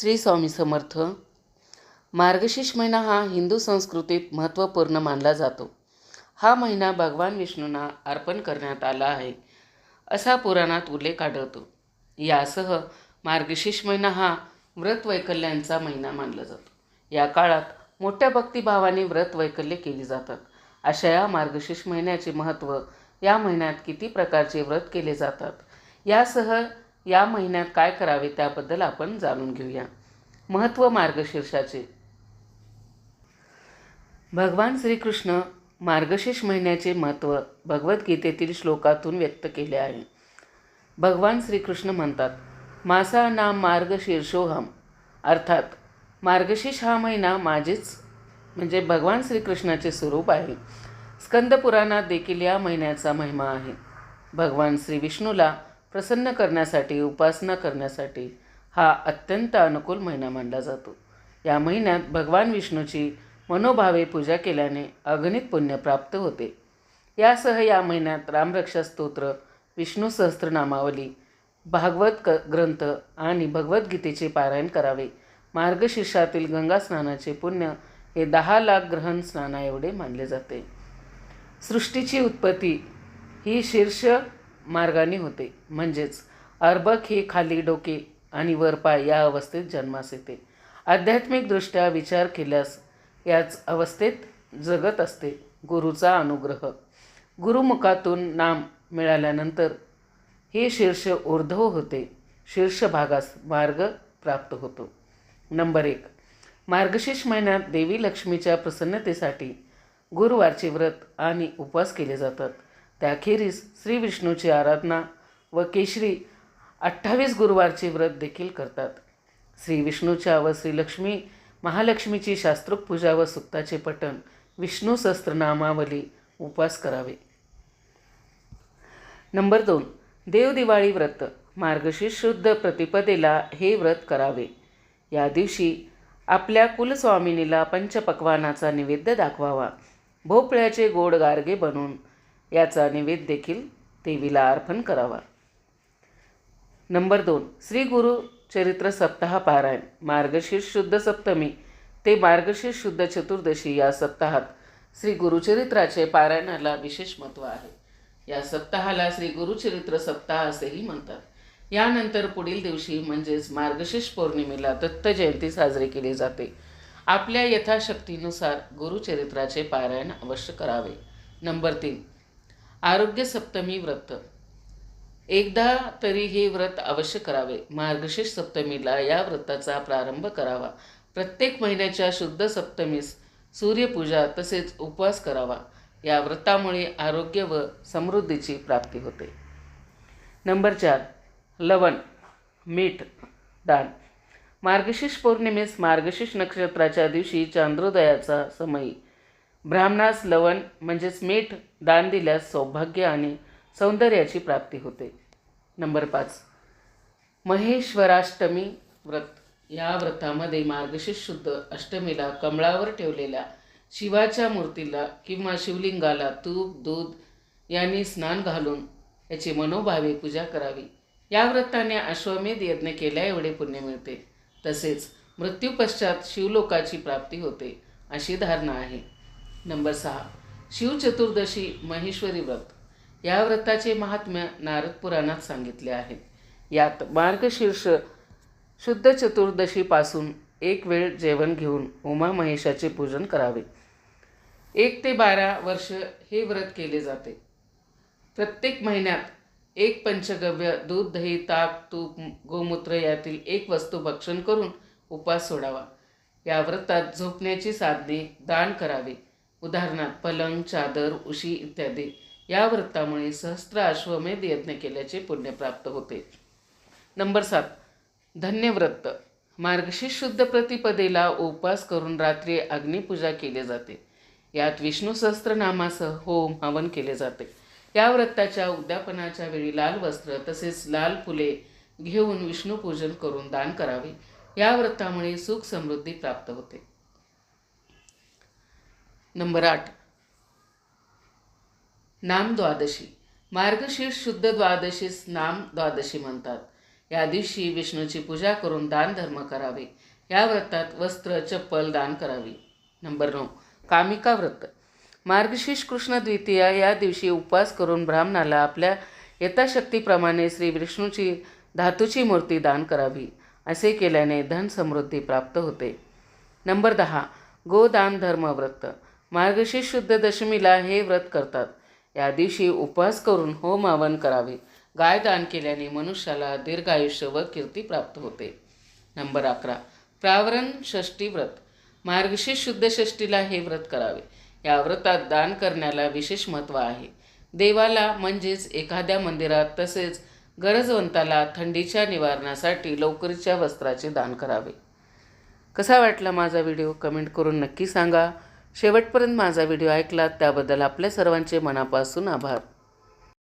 श्री स्वामी समर्थ मार्गशीर्ष महिना हा हिंदू संस्कृतीत महत्त्वपूर्ण मानला जातो. हा महिना भगवान विष्णूंना अर्पण करण्यात आला आहे असा पुराणात उल्लेख आढळतो. यासह मार्गशीर्ष महिना हा व्रत वैकल्यांचा महिना मानला जातो. या काळात मोठ्या भक्तिभावाने व्रत वैकल्य केली जातात. अशा या मार्गशीर्ष महिन्याचे महत्त्व या महिन्यात किती प्रकारचे व्रत केले जातात यासह या महिन्यात काय करावे त्याबद्दल आपण जाणून घेऊया. महत्त्व मार्गशीर्षाचे भगवान श्रीकृष्ण मार्गशीर्ष महिन्याचे महत्त्व भगवद्गीतेतील श्लोकातून व्यक्त केले आहे. भगवान श्रीकृष्ण म्हणतात मासा नाम मार्गशीर्षोहम अर्थात मार्गशीर्ष हा महिना माझेच म्हणजे भगवान श्रीकृष्णाचे स्वरूप आहे. स्कंदपुराणात देखील या महिन्याचा महिमा आहे. भगवान श्री विष्णूला प्रसन्न करण्यासाठी उपासना करण्यासाठी हा अत्यंत अनुकूल महिना मानला जातो. या महिन्यात भगवान विष्णूची मनोभावे पूजा केल्याने अगणित पुण्य प्राप्त होते. यासह या महिन्यात रामरक्षा स्तोत्र विष्णू सहस्त्रनामावली भागवत क ग्रंथ आणि भगवद्गीतेचे पारायण करावे. मार्गशीर्षातील गंगा स्नानाचे पुण्य हे दहा लाख ग्रहण स्नाना एवढे मानले जाते. सृष्टीची उत्पत्ती ही शीर्ष मार्गाने होते. म्हणजेच अर्भक हे खाली डोके आणि वर पाय या अवस्थेत जन्मास येते. आध्यात्मिकदृष्ट्या विचार केल्यास याच अवस्थेत जगत असते गुरुचा अनुग्रह. गुरुमुखातून नाम मिळाल्यानंतर हे शीर्ष ऊर्ध्व होते. शीर्ष भागास मार्ग प्राप्त होतो. नंबर एक. मार्गशीर्ष महिन्यात देवी लक्ष्मीच्या प्रसन्नतेसाठी गुरुवारचे व्रत आणि उपवास केले जातात. त्याखेरीज श्री विष्णूची आराधना व केशरी अठ्ठावीस गुरुवारचे व्रत देखील करतात. श्री विष्णूच्या व श्रीलक्ष्मी महालक्ष्मीची शास्त्रोक्त पूजा व सुक्ताचे पठण विष्णू सहस्त्रनामावली उपवास करावे. नंबर दोन. देवदिवाळी व्रत. मार्गशीर्ष शुद्ध प्रतिपदेला हे व्रत करावे. या दिवशी आपल्या कुलस्वामिनीला पंचपक्वानाचा नैवेद्य दाखवावा. भोपळ्याचे गोड गारगे बनवून याचा निवेद देखील देवीला अर्पण करावा. नंबर दोन श्री गुरु चरित्र सप्ताह पारायण मार्गशीर्ष शुद्ध सप्तमी. ते मार्गशीर्ष शुद्ध चतुर्दशी या सप्ताहात श्री गुरुचरित्राचे पारायणाला विशेष महत्त्व आहे. या सप्ताहाला श्री गुरुचरित्र सप्ताह असेही म्हणतात. यानंतर पुढील दिवशी म्हणजेच मार्गशीर्ष पौर्णिमेला दत्त जयंती साजरी केली जाते. आपल्या यथाशक्तीनुसार गुरुचरित्राचे पारायण अवश्य करावे. नंबर तीन आरोग्य सप्तमी व्रत. एकदा तरी हे व्रत अवश्य करावे. मार्गशीर्ष सप्तमीला या व्रताचा प्रारंभ करावा. प्रत्येक महिन्याच्या शुद्ध सप्तमीस सूर्यपूजा तसेच उपवास करावा. या व्रतामुळे आरोग्य व समृद्धीची प्राप्ती होते. नंबर चार लवण मीठ दान. मार्गशीर्ष पौर्णिमेस मार्गशीर्ष नक्षत्राच्या दिवशी चांद्रोदयाचा समयी ब्राह्मणास लवण म्हणजेच मीठ दान दिल्यास सौभाग्य आणि सौंदर्याची प्राप्ती होते. नंबर पाच. महेश्वराष्टमी व्रत. या व्रतामध्ये मार्गशीर्ष शुद्ध अष्टमीला कमळावर ठेवलेल्या शिवाच्या मूर्तीला किंवा शिवलिंगाला तूप दूध यांनी स्नान घालून याची मनोभावे पूजा करावी. या व्रताने अश्वमेध यज्ञ केल्या एवढे पुण्य मिळते. तसेच मृत्यूपश्चात शिवलोकाची प्राप्ती होते अशी धारणा आहे. नंबर सहा. शिवचतुर्दशी महेश्वरी व्रत. या व्रताचे महात्म्य नारद पुराणात सांगितले आहे यात मार्गशीर्ष शुद्ध चतुर्दशीपासून एक वेळ जेवण घेऊन उमा महेशाचे पूजन करावे. एक ते बारा वर्ष हे व्रत केले जाते. प्रत्येक महिन्यात एक पंचगव्य दूध दही ताक तूप गोमूत्र यातील एक वस्तू भक्षण करून उपास सोडावा. या व्रतात झोपण्याची साधने दान करावी. उदाहरणार्थ पलंग चादर उशी इत्यादी. या व्रतामुळे सहस्त्र अश्वमेध यज्ञ केल्याचे पुण्य प्राप्त होते. नंबर सात. धन्यव्रत. मार्गशीर्ष शुद्ध प्रतिपदेला उपवास करून रात्री अग्निपूजा केली जाते. यात विष्णू सहस्त्रनामासह होम हवन केले जाते. या व्रताच्या उद्यापनाच्या वेळी लाल वस्त्र तसेच लाल फुले घेऊन विष्णूपूजन करून दान करावे. या व्रतामुळे सुख समृद्धी प्राप्त होते. नंबर आठ. नाम द्वादशी. मार्गशीर्ष शुद्ध द्वादशीस नाम द्वादशी म्हणतात. या दिवशी विष्णूची पूजा करून दान धर्म करावे. या व्रतात वस्त्र चप्पल दान करावी. नंबर नऊ. कामिका व्रत. मार्गशीर्ष कृष्ण द्वितीया या दिवशी उपवास करून ब्राह्मणाला आपल्या यथाशक्तीप्रमाणे श्री विष्णूची धातूची मूर्ती दान करावी असे केल्याने धन समृद्धी प्राप्त होते. नंबर दहा. गोदान धर्म व्रत. मार्गशीर्ष शुद्ध दशमीला हे व्रत करतात. या दिवशी उपवास करून होम हवन करावे. गाय दान केल्याने मनुष्याला दीर्घायुष्य व कीर्ती प्राप्त होते. नंबर अकरा. प्रावरण षष्ठी व्रत. मार्गशीर्ष शुद्ध षष्ठीला हे व्रत करावे. या व्रतात दान करण्याला विशेष महत्त्व आहे. देवाला म्हणजेच एखाद्या मंदिरात तसेच गरजवंताला थंडीच्या निवारणासाठी लवकरच्या वस्त्राचे दान करावे. कसा वाटला माझा व्हिडिओ? कमेंट करून नक्की सांगा. शेवटपर्यंत माझा व्हिडिओ ऐकलात त्याबद्दल आपल्या सर्वांचे मनापासून आभार.